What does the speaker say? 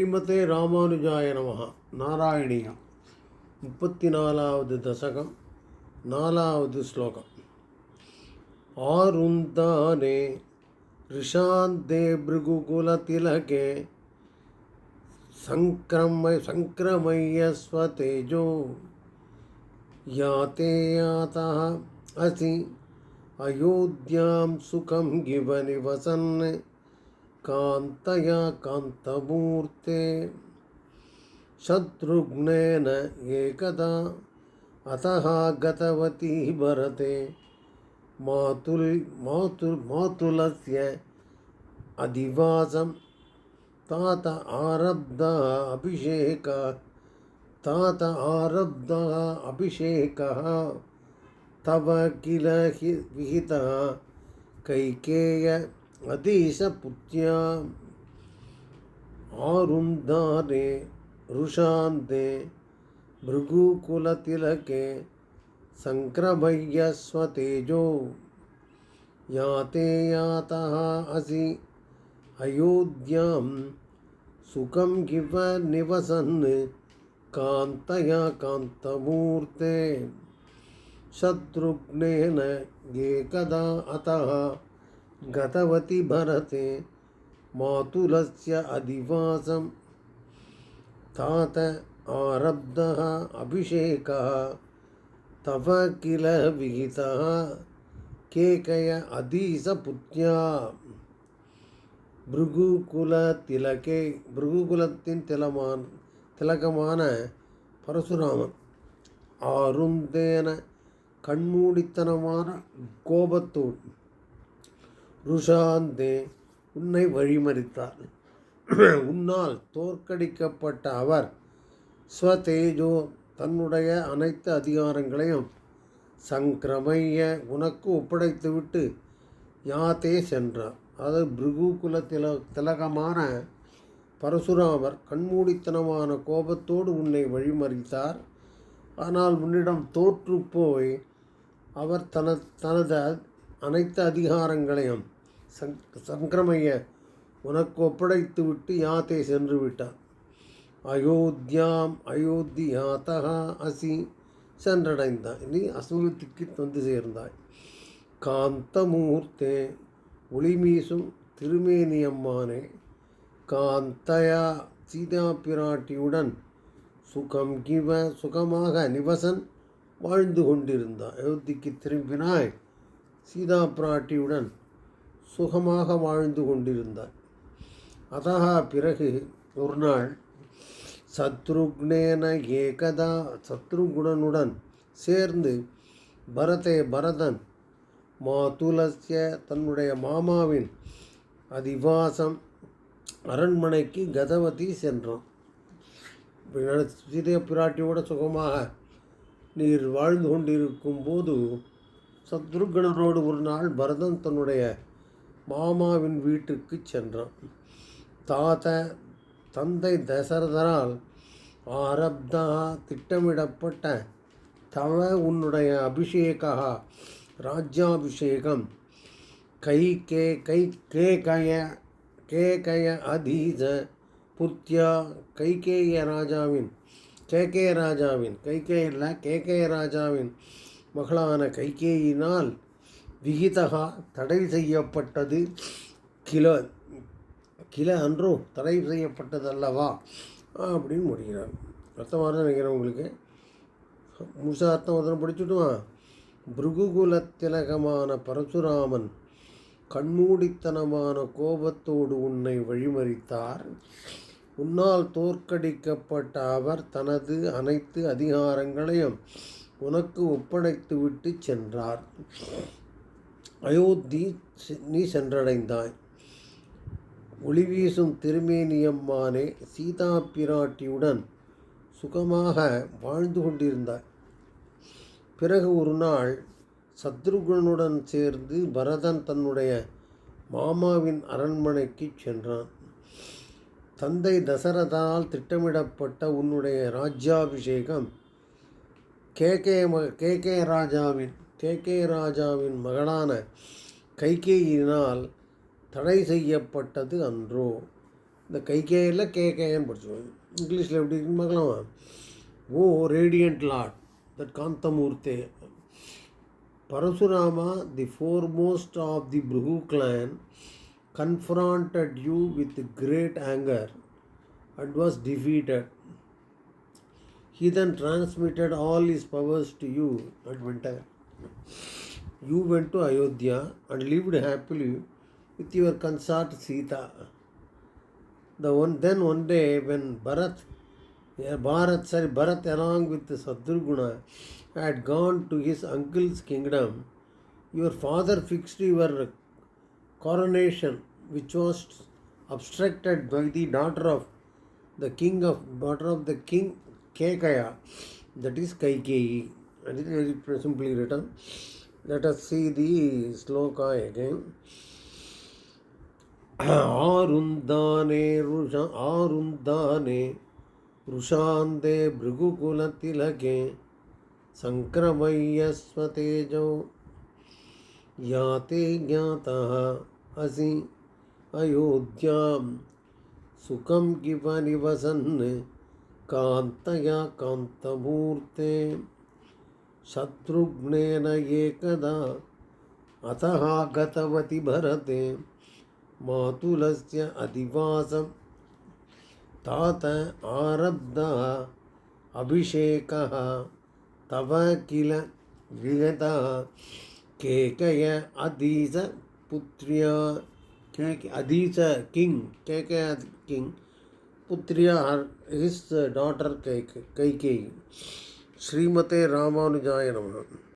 ஸ்ரீமதே ராமானுஜாய நமஹ நாராயணியம் முப்பத்தி நாலாவது தசகம் நாலாவது ஸ்லோகம் ஆருந்தானே ரிஷாந்தே பிருகுகுலதிலகே சங்கிரம சங்கிரமய்ய ஸ்வதேஜோ யாத்தே யாத்தः असि अयोध्यां सुखं गिव निवसन् कान्तया कान्तमूर्ते शत्रुघ्नेन एकदा अतः गतवती भरते। मातुल् मातुल्, मातुलस्य अधिवासं तात आरब्धः अभिषेकः, तात आरब्धः अभिषेकः। तव किल हि विहितः, कैकेय अधीशपुत्र्या आरुन्धाने रुषान्ते भृगुकुलतिलके सङ्क्रमय्य स्वतेजो। याते यातः असि अयोध्यां सुखं गिव निवसन् कान्तया कान्तमूर्ते। शत्रुघ्नेन एकदा अतः गतवति भरते मातुलस्य अधिवासं तात आरब्धः अभिषेकः तव किल विहितः केकय अधीसपुत्र्या பிருகுகுலத்திலகே பிருகுகுலத்தின் திலமான் திலகமான பரசுராமன் ஆருந்தேன கண்மூடித்தனமான கோபத்தோடு ருஷாந்தே உன்னை வழிமறித்தார். உன்னால் தோற்கடிக்கப்பட்ட அவர் ஸ்வதேஜோ தன்னுடைய அனைத்து அதிகாரங்களையும் சங்கிரமைய உனக்கு ஒப்படைத்துவிட்டு யாத்தே சென்றார். அதாவது பிருகுகுல தில திலகமான பரசுராமர் கண்மூடித்தனமான கோபத்தோடு உன்னை வழிமறித்தார். ஆனால் உன்னிடம் தோற்று போய் அவர் தன தனது அனைத்து அதிகாரங்களையும் சங் சங்கிரமைய உனக்கு ஒப்படைத்து விட்டு யாத்தை சென்று விட்டார் அயோத்தியாம் அயோத்தியாத்தகா அசி சென்றடைந்தாய் நீ அசுரத்துக்கு வந்து சேர்ந்தாய். காந்தமூர்த்தே ஒளிமீசும் திருமேனியம்மானே காந்தயா சீதா பிராட்டியுடன் சுகம் கிவ சுகமாக நிவசன் வாழ்ந்து கொண்டிருந்தார் அயோத்திக்கு திரும்பினாய். சீதா பிராட்டியுடன் சுகமாக வாழ்ந்து கொண்டிருந்தார். அதா பிறகு ஒரு நாள் சத்ருக்னேன ஏகதா சத்ருகுணனுடன் சேர்ந்து பரதே பரதன் மாதுலசிய தன்னுடைய மாமாவின் அதிவாசம் அரண்மனைக்கு கதவதி சென்றான். சீதைய பிராட்டியோட சுகமாக நீர் வாழ்ந்து கொண்டிருக்கும் போது சத்ருகனரோடு ஒரு நாள் பரதன் தன்னுடைய மாமாவின் வீட்டுக்கு சென்றான். தாத்த தந்தை தசரதரால் ஆரப்தா திட்டமிடப்பட்ட தவ உன்னுடைய அபிஷேகா ராஜ்யாபிஷேகம். கை கே கை கே கய கே கய அதீத புத்தியா கைகேய ராஜாவின் கேகே ராஜாவின். கைகே இல்லை கேகே ராஜாவின். மகளான கைகேயினால் விகிதகா தடை செய்யப்பட்டது. கில கில அன்றோ தடை செய்யப்பட்டது அல்லவா அப்படின்னு முடிகிறார் அர்த்தமாக தான் நினைக்கிறேன் உங்களுக்கு. முழுசா அர்த்தம் ஒருத்தனை படிச்சுட்டுமா? பிருகுகுல திலகமான பரசுராமன் கண்மூடித்தனமான கோபத்தோடு உன்னை வழிமறித்தார். உன்னால் தோற்கடிக்கப்பட்ட அவர் தனது அனைத்து அதிகாரங்களையும் உனக்கு ஒப்படைத்துவிட்டு சென்றார். அயோத்தி நீ சென்றடைந்தாய். ஒளி வீசும் திருமேனியம்மானே சீதா பிராட்டியுடன் சுகமாக வாழ்ந்து கொண்டிருந்தாய். பிறகு ஒரு நாள் சத்ருகுணனுடன் சேர்ந்து பரதன் தன்னுடைய மாமாவின் அரண்மனைக்கு சென்றான். தந்தை தசரதால் திட்டமிடப்பட்ட உன்னுடைய ராஜ்யாபிஷேகம் கே கே ம கே ராஜாவின் கே கே ராஜாவின் மகளான கைகேயினால் தடை செய்யப்பட்டது அன்றோ. இந்த கைகேயில் கே கேன்னு படிச்சுருவோம் இங்கிலீஷில் எப்படி இருக்குன்னு பார்க்கலாமா O radiant lad that காந்தமூர்த்தே Parashurama the foremost of the Bhrigu clan confronted you with great anger and was defeated. He then transmitted all his powers to you went away. You went to Ayodhya and lived happily with your consort Sita. The one then one day when Bharat, Bharat, sorry, Bharat along with Satruguna had gone to his uncle's kingdom, your father fixed your coronation, which was obstructed by the daughter of the king of daughter of the king Kekaya, that is Kaikeyi. And it is very simply written. Let us see the sloka again. ஆருந்தானே ருஷ ஆருந்தானே ருஷாந்தே भृगुकुलतिलके सङ्क्रमय्यस्वतेजौ याते ज्ञातः असि अयोध्यां सुखं किव निवसन् कान्तया कान्तमूर्ते शत्रुघ्नेन एकदा अतः गतवति भरते। मातुलस्य अधिवासं तात आरब्धः अभिषेकः तव किल गृहतः केकय अधीस पुत्र्या केक अधीस किङ्ग् केकय किङ्ग् புத்ரியா ஹர் ஹிஸ் டாட்டர் கை கைகேயி. ஸ்ரீமதே ராமானுஜாய நம.